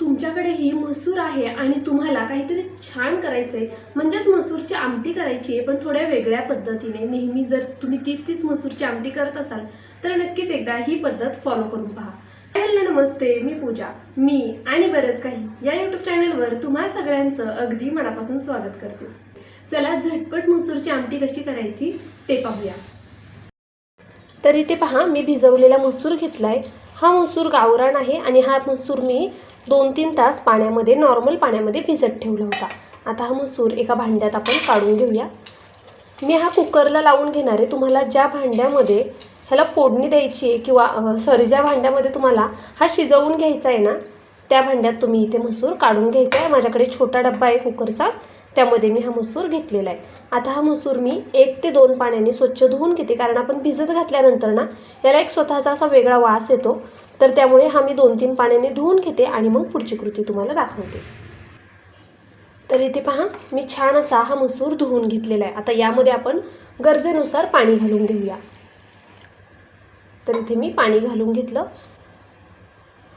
तुमच्याकडे ही मसूर आहे आणि तुम्हाला काहीतरी छान करायचं आहे म्हणजेच मसूरची आमटी करायची आहे पण थोड्या वेगळ्या पद्धतीने. नेहमी जर तुम्ही तीच तीच मसूरची आमटी करत असाल तर नक्कीच एकदा ही पद्धत फॉलो करून पहा. हॅलो नमस्ते मी पूजा. मी आणि बरंच काही या यूट्यूब चॅनलवर तुम्हा सगळ्यांचं अगदी मनापासून स्वागत करते. चला झटपट मसूरची आमटी कशी करायची ते पाहूया. तर इथे पहा मी भिजवलेला मसूर घेतलाय. हा मसूर गावरान आहे आणि हा मसूर मी दोन तीन तास पाण्यामध्ये नॉर्मल पाण्यामध्ये भिजत ठेवला होता. आता हा मसूर एका भांड्यात आपण काढून घेऊया. मी हा कुकरला लावून घेणार आहे. तुम्हाला ज्या भांड्यामध्ये ह्याला फोडणी द्यायची आहे किंवा सॉरी ज्या भांड्यामध्ये तुम्हाला हा शिजवून घ्यायचा आहे ना त्या भांड्यात तुम्ही इथे मसूर काढून घ्यायचा आहे. माझ्याकडे छोटा डब्बा आहे कुकरचा. त्यामध्ये मी हा मसूर घेतलेला आहे. आता हा मसूर मी एक ते दोन पाण्याने स्वच्छ धुवून घेते कारण आपण भिजत घातल्यानंतर ना याला एक स्वतःचा असा वेगळा वास येतो. तर त्यामुळे हा मी दोन तीन पाण्याने धुवून घेते आणि मग पुढची कृती तुम्हाला दाखवते. तर इथे पहा मी छान असा हा मसूर धुवून घेतलेला आहे. आता यामध्ये आपण गरजेनुसार पाणी घालून घेऊया. तर इथे मी पाणी घालून घेतलं.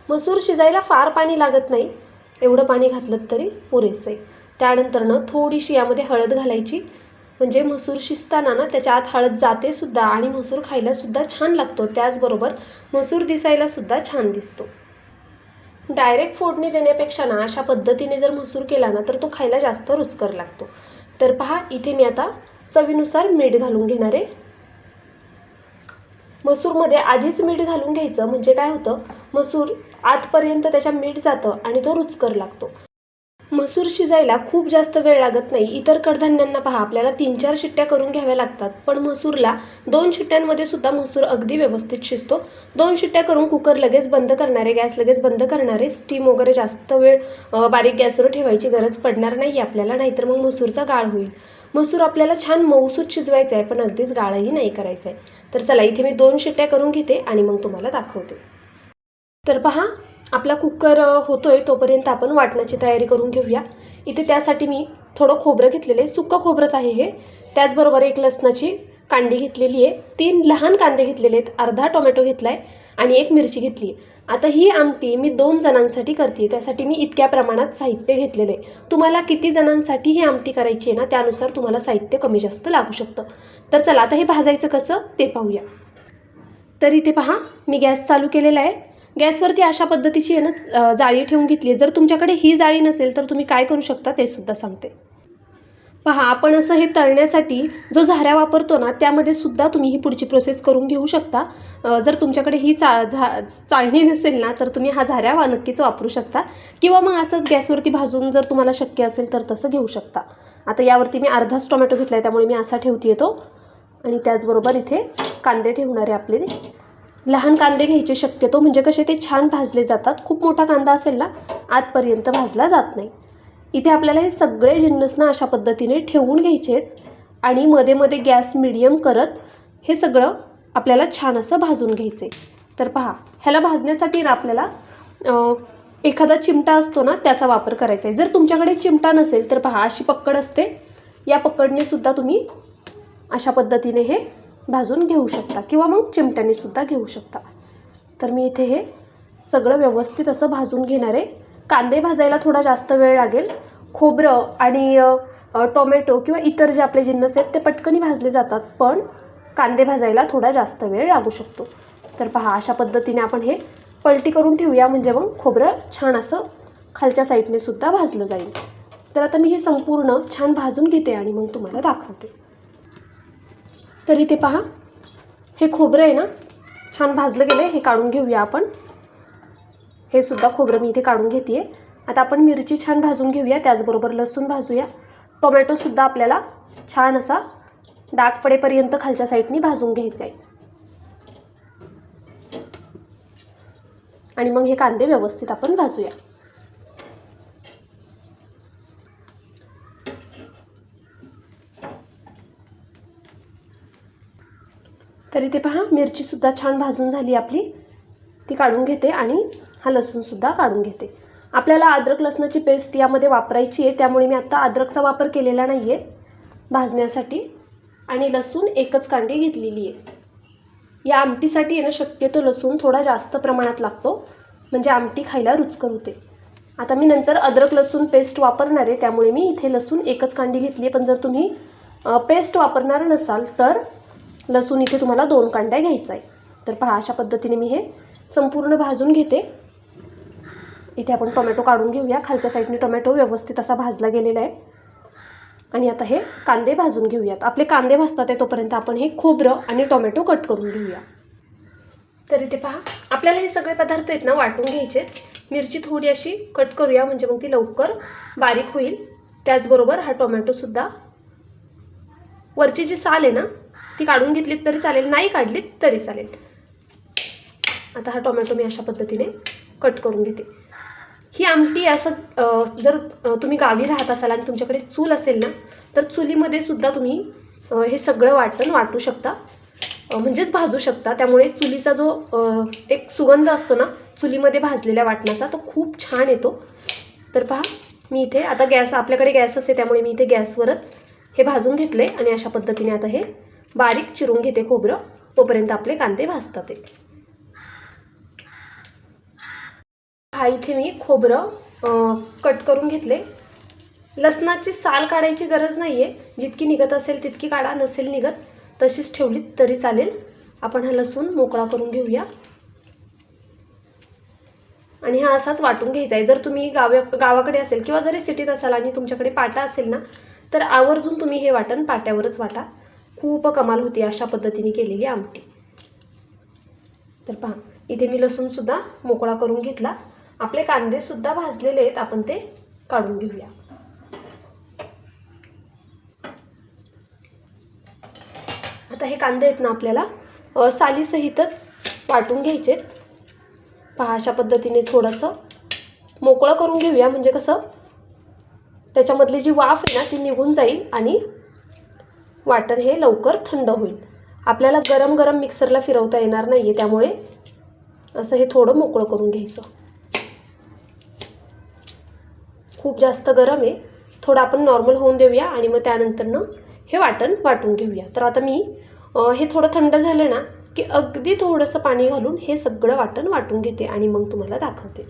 मसूर शिजायला फार पाणी लागत नाही. एवढं पाणी घातलं तरी पुरेसं आहे. त्यानंतरनं थोडीशी यामध्ये हळद घालायची. म्हणजे मसूर शिजताना ना त्याच्या आत हळद जाते सुद्धा आणि मसूर खायलासुद्धा छान लागतो. त्याचबरोबर मसूर दिसायला सुद्धा छान दिसतो. डायरेक्ट फोडणी देण्यापेक्षा ना अशा पद्धतीने जर मसूर केला ना तर तो खायला जास्त रुचकर लागतो. तर पहा इथे मी आता चवीनुसार मीठ घालून घेणार आहे. मसूरमध्ये आधीच मीठ घालून घ्यायचं. म्हणजे काय होतं? मसूर आतपर्यंत त्याच्या मीठ जातं आणि तो रुचकर लागतो. मसूर शिजायला खूप जास्त वेळ लागत नाही. इतर कडधान्यांना पहा आपल्याला तीन चार शिट्ट्या करून घ्याव्या लागतात. पण मसूरला दोन शिट्ट्यांमध्ये सुद्धा मसूर अगदी व्यवस्थित शिजतो. दोन शिट्ट्या करून कुकर लगेच बंद करणारे गॅस लगेच बंद करणारे स्टीम वगैरे जास्त वेळ बारीक गॅसवर ठेवायची गरज पडणार नाही आपल्याला नाहीतर मग मसूरचा गाळ होईल. मसूर आपल्याला छान मऊसूत शिजवायचा आहे पण अगदीच गाळही नाही करायचा आहे तर चला इथे मी दोन शिट्ट्या करून घेते आणि मग तुम्हाला दाखवते. तर पहा आपला कुकर होतोय तोपर्यंत आपण वाटण्याची तयारी करून घेऊया. इथे त्यासाठी मी थोडं खोबरं घेतलेलं आहे. सुक्कं खोबरंच आहे हे. त्याचबरोबर एक लसणाची कांडी घेतलेली आहे. तीन लहान कांदे घेतलेले आहेत. अर्धा टोमॅटो घेतला आहे आणि एक मिरची घेतली आहे. आता ही आमटी मी दोन जणांसाठी करते. त्यासाठी मी इतक्या प्रमाणात साहित्य घेतलेलं आहे. तुम्हाला किती जणांसाठी ही आमटी करायची आहे ना त्यानुसार तुम्हाला साहित्य कमी जास्त लागू शकतं. तर चला आता हे भाजायचं कसं ते पाहूया. तर इथे पहा मी गॅस चालू केलेला आहे. गॅसवरती अशा पद्धतीची आहे ना जाळी ठेवून घेतली जर तुमच्याकडे ही जाळी नसेल तर तुम्ही काय करू शकता ते सुद्धा सांगते. पहा आपण असं हे तळण्यासाठी जो झाऱ्या वापरतो ना त्यामध्ये सुद्धा तुम्ही ही पुढची प्रोसेस करून घेऊ शकता. जर तुमच्याकडे ही चा झा चाळणी नसेल ना तर तुम्ही हा झाऱ्या वा नक्कीच वापरू शकता. किंवा मग असंच गॅसवरती भाजून जर तुम्हाला शक्य असेल तर तसं घेऊ शकता. आता यावरती मी अर्धाच टोमॅटो घेतला आहे त्यामुळे मी असा ठेवते येतो आणि त्याचबरोबर इथे कांदे ठेवणारे आपले लहान कांदे घ्यायचे शक्यतो म्हणजे कसे ते छान भाजले जातात. खूप मोठा कांदा असेल ना आतपर्यंत भाजला जात नाही. इथे आपल्याला हे सगळे जिन्नस ना अशा पद्धतीने ठेवून घ्यायचे आहेत आणि मध्ये मध्ये गॅस मिडियम करत हे सगळं आपल्याला छान असं भाजून घ्यायचे तर पहा ह्याला भाजण्यासाठी ना आपल्याला एखादा चिमटा असतो ना त्याचा वापर करायचा आहे जर तुमच्याकडे चिमटा नसेल तर पहा अशी पक्कड असते. या पकडने सुद्धा तुम्ही अशा पद्धतीने हे भाजून घेऊ शकता किंवा मग चिमट्याने सुद्धा घेऊ शकता. तर मी इथे हे सगळं व्यवस्थित असं भाजून घेणार आहे. कांदे भाजायला थोडा जास्त वेळ लागेल. खोबरं आणि टोमॅटो किंवा इतर जे आपले जिन्नस आहेत ते पटकनी भाजले जातात पण कांदे भाजायला थोडा जास्त वेळ लागू शकतो. तर पहा अशा पद्धतीने आपण हे पलटी करून ठेवूया म्हणजे मग खोबरं छान असं खालच्या साईडने सुद्धा भाजलं जाईल. तर आता मी हे संपूर्ण छान भाजून घेते आणि मग तुम्हाला दाखवते. तर इथे पहा. हे खोबरं आहे ना? छान भाजलं गेलं हे काढून घेऊया आपण. हे सुद्धा खोबरं मी इथे काढून घेते आहे आता आपण मिरची छान भाजून घेऊया. त्याचबरोबर लसूण भाजूया. टोमॅटोसुद्धा आपल्याला छान असा डाग पडेपर्यंत खालच्या साईडनी भाजून घ्यायचा आहे. आणि मग हे कांदे व्यवस्थित आपण भाजूया. तर इथे पहा मिरचीसुद्धा छान भाजून झाली आपली. ती काढून घेते आणि हा लसूणसुद्धा काढून घेते. आपल्याला अद्रक लसणाची पेस्ट यामध्ये वापरायची आहे त्यामुळे मी आत्ता अद्रकचा वापर केलेला नाही आहे भाजण्यासाठी. आणि लसूण एकच कांडी घेतलेली आहे. या आमटीसाठी येणं शक्यतो लसूण थोडा जास्त प्रमाणात लागतो म्हणजे आमटी खायला रुचकर होते. आता मी नंतर अद्रक लसूण पेस्ट वापरणार आहे त्यामुळे मी इथे लसूण एकच कांडी घेतली आहे. पण जर तुम्ही पेस्ट वापरणार नसाल तर लसूण इथे तुम्हाला दोन कांड्या घ्यायचा आहे. तर पहा अशा पद्धतीने मी हे संपूर्ण भाजून घेते. इथे आपण टोमॅटो काढून घेऊया. खालच्या साईडने टोमॅटो व्यवस्थित असा भाजला गेलेला आहे. आणि आता हे कांदे भाजून घेऊयात. आपले कांदे भाजतात आहे तोपर्यंत आपण हे खोबरं आणि टोमॅटो कट करून घेऊया. तर इथे पहा आपल्याला हे सगळे पदार्थ आहेत ना वाटून घ्यायचे मिरची थोडी अशी कट करूया म्हणजे मग ती लवकर बारीक होईल. त्याचबरोबर हा टोमॅटोसुद्धा वरची जी साल आहे ना ती काढून घेतलीत तरी चालेल नाही काढलीत तरी चालेल. आता हा टोमॅटो मी अशा पद्धतीने कट करून घेते. ही आमटी असं जर तुम्ही गावी राहत असाल आणि तुमच्याकडे चूल असेल ना तर चुलीमध्ये सुद्धा तुम्ही हे सगळं वाटण वाटू शकता. म्हणजेच भाजू शकता. त्यामुळे चुलीचा जो एक सुगंध असतो ना चुलीमध्ये भाजलेल्या वाटणाचा तो खूप छान येतो. तर पहा मी इथे आता गॅस आपल्याकडे गॅस असते त्यामुळे मी इथे गॅसवरच हे भाजून घेतले आणि अशा पद्धतीने आता हे बारीक चिरून घेते खोबरं. तोपर्यंत आपले कांदे भाजतात ते हा इथे मी खोबरं कट करून घेतले. लसणाची साल काढायची गरज नाही आहे जितकी निघत असेल तितकी काढा नसेल निघत तशीच ठेवली तरी चालेल. आपण हा लसूण मोकळा करून घेऊया. आणि हा असाच वाटून घ्यायचा आहे जर तुम्ही गाव्या गावाकडे असेल किंवा जरी सिटीत असाल आणि तुमच्याकडे पाटा असेल ना तर आवर्जून तुम्ही हे वाटण पाट्यावरच वाटा. खूप कमाल होती अशा पद्धतीने केलेली आमटी. तर पहा इथे मी लसूणसुद्धा मोकळा करून घेतला. आपले कांदेसुद्धा भाजलेले आहेत आपण ते काढून घेऊया. आता हे कांदे आहेत ना आपल्याला सालीसहितच वाटून घ्यायचे पहा अशा पद्धतीने थोडंसं मोकळं करून घेऊया म्हणजे कसं त्याच्यामधली जी वाफ आहे ना ती निघून जाईल आणि वाटण हे लवकर थंड होईल. आपल्याला गरम गरम मिक्सरला फिरवता येणार नाही आहे त्यामुळे असं हे थोडं मोकळं करून घ्यायचं. खूप जास्त गरम आहे. थोडं आपण नॉर्मल होऊन देऊया आणि मग त्यानंतरनं हे वाटण वाटून घेऊया. तर आता मी हे थोडं थंड झालं ना की अगदी थोडंसं पाणी घालून हे सगळं वाटण वाटून घेते आणि मग तुम्हाला दाखवते.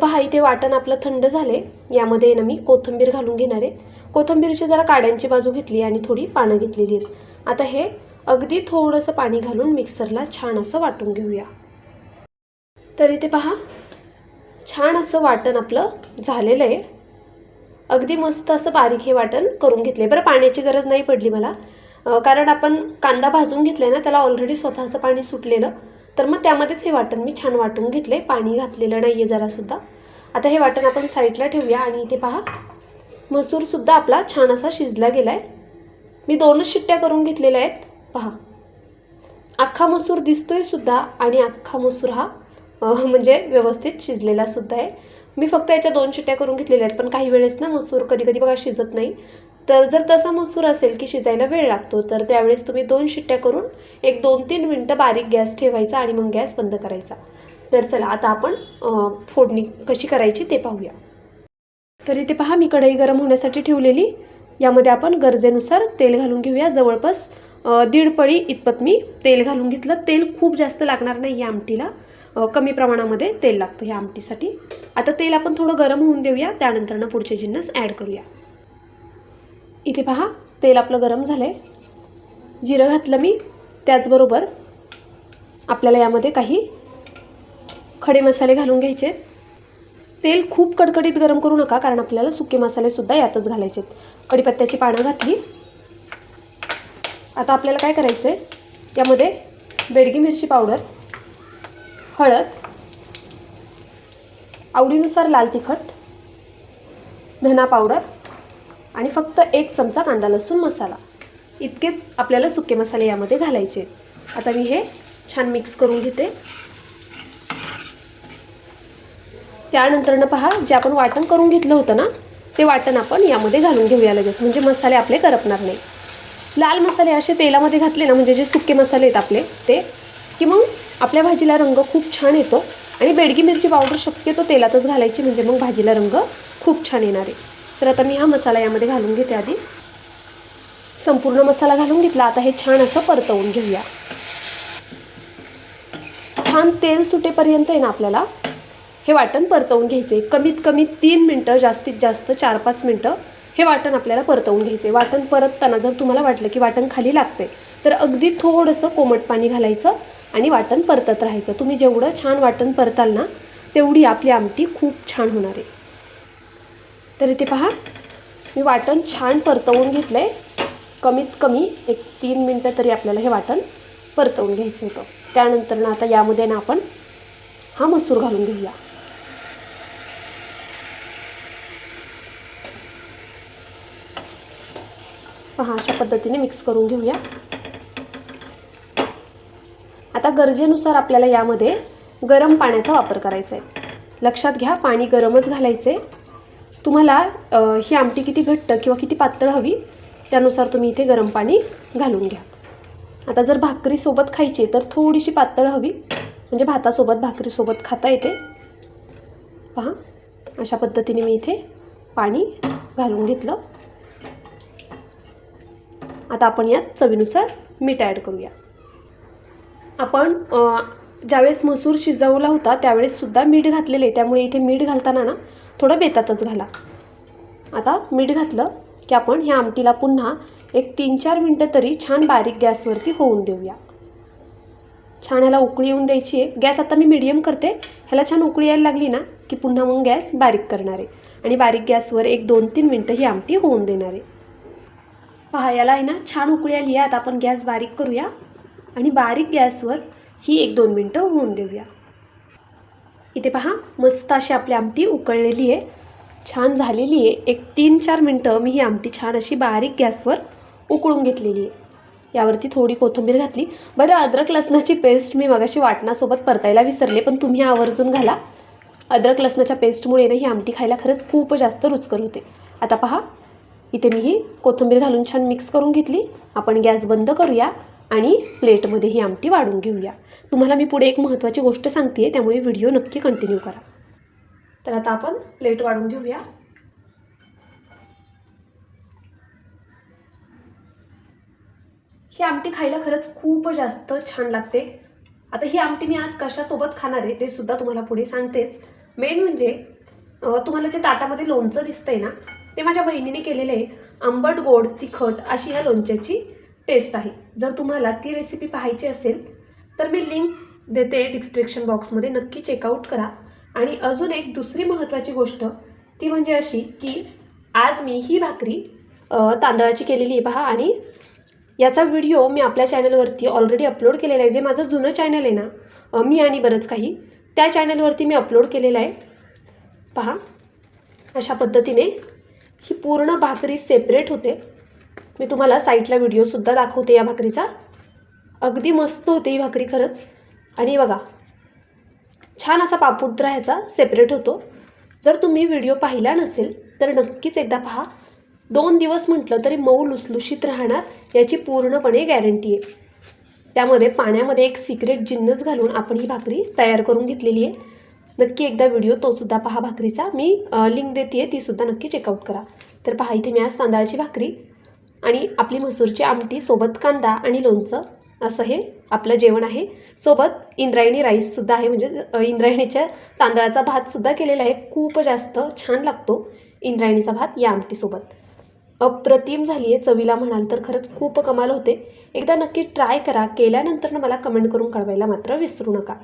पहा इथे वाटण आपलं थंड झाले यामध्ये ना मी कोथिंबीर घालून घेणार आहे. कोथिंबीरची जरा काड्यांची बाजू घेतली आणि थोडी पानं घेतलेली आहेत. आता हे अगदी थोडंसं पाणी घालून मिक्सरला छान असं वाटून घेऊया. तर इथे पहा छान असं वाटण आपलं झालेलं आहे. अगदी मस्त असं बारीक हे वाटण करून घेतले बरं पाण्याची गरज नाही पडली मला. कारण आपण कांदा भाजून घेतला ना त्याला ऑलरेडी स्वतःचं पाणी सुटलेलं. तर मग त्यामध्येच हे वाटण मी छान वाटून घेतले पाणी घातलेलं नाही आहे जरासुद्धा. आता हे वाटण आपण साईडला ठेवूया आणि इथे पहा. मसूरसुद्धा आपला छान असा शिजला गेला आहे मी दोनच शिट्ट्या करून घेतलेल्या आहेत. पहा. अख्खा मसूर दिसतोय सुद्धा आणि अख्खा मसूर हा म्हणजे व्यवस्थित शिजलेला सुद्धा आहे. मी फक्त याच्या दोन शिट्ट्या करून घेतलेल्या आहेत पण काही वेळेस ना मसूर कधी कधी बघा शिजत नाही. तर जर तसा मसूर असेल की शिजायला वेळ लागतो तर त्यावेळेस तुम्ही दोन शिट्ट्या करून एक दोन तीन मिनटं बारीक गॅस ठेवायचा आणि मग गॅस बंद करायचा. तर चला आता आपण फोडणी कशी करायची ते पाहूया. तर इथे पहा मी कढई गरम होण्यासाठी ठेवलेली. यामध्ये आपण गरजेनुसार तेल घालून घेऊया. जवळपास दीड पळी इतपत मी तेल घालून घेतलं. तेल खूप जास्त लागणार नाही या आमटीला. कमी प्रमाणामध्ये तेल लागतं ह्या आमटीसाठी. आता तेल आपण थोडं गरम होऊन देऊया. त्यानंतरनं पुढचे जिन्नस ॲड करूया. इथे पहा तेल आपलं गरम झालं आहे जिरं घातलं मी त्याचबरोबर आपल्याला यामध्ये काही खडे मसाले घालून घ्यायचे. तेल खूप कडकडीत गरम करू नका कारण आपल्याला सुके मसालेसुद्धा यातच घालायचे आहेत कढीपत्त्याची पानं घातली. आता आपल्याला काय करायचं आहे यामध्ये बेडगी मिरची पावडर हळद आवडीनुसार लाल तिखट धना पावडर आणि फक्त एक चमचा कांदा लसूण मसाला. इतकेच आपल्याला सुके मसाले यामध्ये घालायचे. आता मी हे छान मिक्स करून घेते. त्यानंतरनं पहा जे आपण वाटण करून घेतलं होतं ना ते वाटण आपण यामध्ये घालून घेऊया लगेच. म्हणजे मसाले आपले करपणार नाही. लाल मसाले असे तेलामध्ये घातले ना म्हणजे जे सुके मसाले आहेत आपले ते. की मग आपल्या भाजीला रंग खूप छान येतो आणि बेडगी मिरची पावडर शक्यतो तेलातच घालायची म्हणजे मग भाजीला रंग खूप छान येणार आहे. तर आता मी हा मसाला यामध्ये घालून घेते आधी. संपूर्ण मसाला घालून घेतला. आता हे छान असं परतवून घेऊया. छान तेल सुटेपर्यंत आहे ना आपल्याला हे वाटण परतवून घ्यायचे कमीत कमी तीन मिनटं जास्तीत जास्त चार पाच मिनटं हे वाटण आपल्याला परतवून घ्यायचे वाटण परतताना जर तुम्हाला वाटलं की वाटण खाली लागते तर अगदी थोडंसं कोमट पाणी घालायचं आणि वाटण परतत राहायचं. तुम्ही जेवढं छान वाटण परताल ना तेवढी आपली आमटी खूप छान होणार आहे. तर इथे पहा मी वाटण छान परतवून घेतलं आहे कमीत कमी एक तीन मिनटं तरी आपल्याला हे वाटण परतवून घ्यायचं होतं. त्यानंतर ना आता यामध्ये ना आपण हा मसूर घालून घेऊया. पहा अशा पद्धतीने मिक्स करून घेऊया. आता गरजेनुसार आपल्याला यामध्ये गरम पाण्याचा वापर करायचा आहे लक्षात घ्या पाणी गरमच घालायचे तुम्हाला ही आमटी किती घट्ट किंवा किती पातळ हवी त्यानुसार तुम्ही इथे गरम पाणी घालून घ्या. आता जर भाकरीसोबत खायची तर थोडीशी पातळ हवी. म्हणजे भातासोबत भाकरीसोबत खाता येते. पहा अशा पद्धतीने मी इथे पाणी घालून घेतलं. आता आपण यात चवीनुसार मीठ ॲड करूया. आपण ज्यावेळेस मसूर शिजवला होता त्यावेळेस सुद्धा मीठ घातलेले त्यामुळे इथे मीठ घालताना ना थोडं बेतातच घाला. आता मीठ घातलं की आपण ह्या आमटीला पुन्हा एक तीन चार मिनटं तरी छान बारीक गॅसवरती होऊन देऊया. छान ह्याला उकळी येऊन द्यायची आहे. गॅस आता मी मिडियम करते. ह्याला छान उकळी यायला लागली ना की पुन्हा मग गॅस बारीक करणार आहे. आणि बारीक गॅसवर एक दोन तीन मिनटं ही आमटी होऊन देणार आहे. पहा याला आहे ना छान उकळी आली आहे. आता आपण गॅस बारीक करूया आणि बारीक गॅसवर ही एक दोन मिनटं होऊन देऊया. इथे पहा मस्त अशी आपली आमटी उकळलेली आहे. छान झालेली आहे. एक तीन चार मिनटं मी ही आमटी छान अशी बारीक गॅसवर उकळून घेतलेली आहे. यावरती थोडी कोथिंबीर घातली. बरं अद्रक लसणाची पेस्ट मी मगाशी वाटणासोबत परतायला विसरले पण तुम्ही आवर्जून घाला. अद्रक लसणाच्या पेस्टमुळे ना ही आमटी खायला खरंच खूप जास्त रुचकर होते. आता पहा इथे मी ही कोथिंबीर घालून छान मिक्स करून घेतली. आपण गॅस बंद करूया. आणि प्लेटमध्ये ही आमटी वाढून घेऊया. तुम्हाला मी पुढे एक महत्त्वाची गोष्ट सांगते त्यामुळे व्हिडिओ नक्की कंटिन्यू करा. तर आता आपण प्लेट वाढून घेऊया. ही आमटी खायला खरंच खूप जास्त छान लागते. आता ही आमटी मी आज कशासोबत खाणार आहे ते सुद्धा तुम्हाला पुढे सांगतेच. मेन म्हणजे तुम्हाला जे ताटामध्ये लोणचं दिसतंय ना ते माझ्या बहिणीने केलेलं आहे. आंबट गोड तिखट अशी ह्या लोणच्याची टेस्ट आहे. जर तुम्हाला ती रेसिपी पाहायची असेल तर मी लिंक देते डिस्क्रिप्शन बॉक्समध्ये नक्की चेकआउट करा. आणि अजून एक दुसरी महत्त्वाची गोष्ट ती म्हणजे अशी की आज मी ही भाकरी तांदळाची केलेली आहे पहा. आणि याचा व्हिडिओ मी आपल्या चॅनलवरती ऑलरेडी अपलोड केलेला आहे. जे माझं जुनं चॅनल आहे ना मी आणि बरंच काही त्या चॅनलवरती मी अपलोड केलेलं आहे. पहा. अशा पद्धतीने ही पूर्ण भाकरी सेपरेट होते. मी तुम्हाला साईटला व्हिडिओसुद्धा दाखवते या भाकरीचा. अगदी मस्त होते ही भाकरी खरंच. आणि बघा छान असा पापुद्रा ह्याचा सेपरेट होतो. जर तुम्ही व्हिडिओ पाहिला नसेल तर नक्कीच एकदा पहा. दोन दिवस म्हटलं तरी मऊ लुसलुशीत राहणार याची पूर्णपणे गॅरंटी आहे. त्यामध्ये पाण्यामध्ये एक सिक्रेट जिन्नस घालून आपण ही भाकरी तयार करून घेतलेली आहे. नक्की एकदा व्हिडिओ तोसुद्धा पहा भाकरीचा. मी लिंक देते आहे तीसुद्धा नक्की चेकआउट करा. तर पहा इथे मी आज तांदळाची भाकरी आणि आपली मसूरची आमटी सोबत कांदा आणि लोणचं असं हे आपलं जेवण आहे. सोबत इंद्रायणी राईससुद्धा आहे म्हणजे इंद्रायणीच्या तांदळाचा भातसुद्धा केलेला आहे. खूप जास्त छान लागतो इंद्रायणीचा भात या आमटीसोबत अप्रतिम झाली आहे चवीला म्हणाल तर खरंच खूप कमाल होते. एकदा नक्की ट्राय करा केल्यानंतर मला कमेंट करून कळवायला मात्र विसरू नका.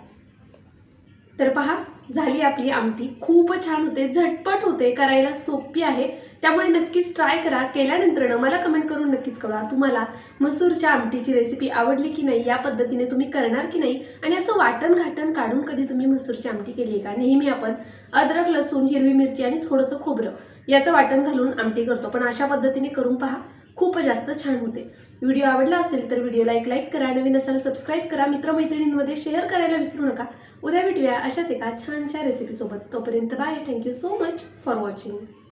तर पहा झाली आपली आमटी. खूप छान होते झटपट होते करायला सोपी आहे. त्यामुळे नक्कीच ट्राय करा. केल्यानंतरनं मला कमेंट करून नक्कीच कळवा. तुम्हाला मसूरच्या आमटीची रेसिपी आवडली की नाही या पद्धतीने तुम्ही करणार की नाही? आणि असं वाटण घाटण काढून कधी तुम्ही मसूरची आमटी केली आहे का? नेहमी आपण अद्रक लसूण हिरवी मिरची आणि थोडंसं खोबरं याचं वाटण घालून आमटी करतो. पण अशा पद्धतीने करून पहा खूप जास्त छान होते. व्हिडिओ आवडला असेल तर व्हिडिओला एक लाईक करा. नवीन असाल सबस्क्राईब करा. मित्रमैत्रिणींमध्ये शेअर करायला विसरू नका. उद्या भेटूया अशाच एका छानशा रेसिपीसोबत तोपर्यंत bye thank you so much for watching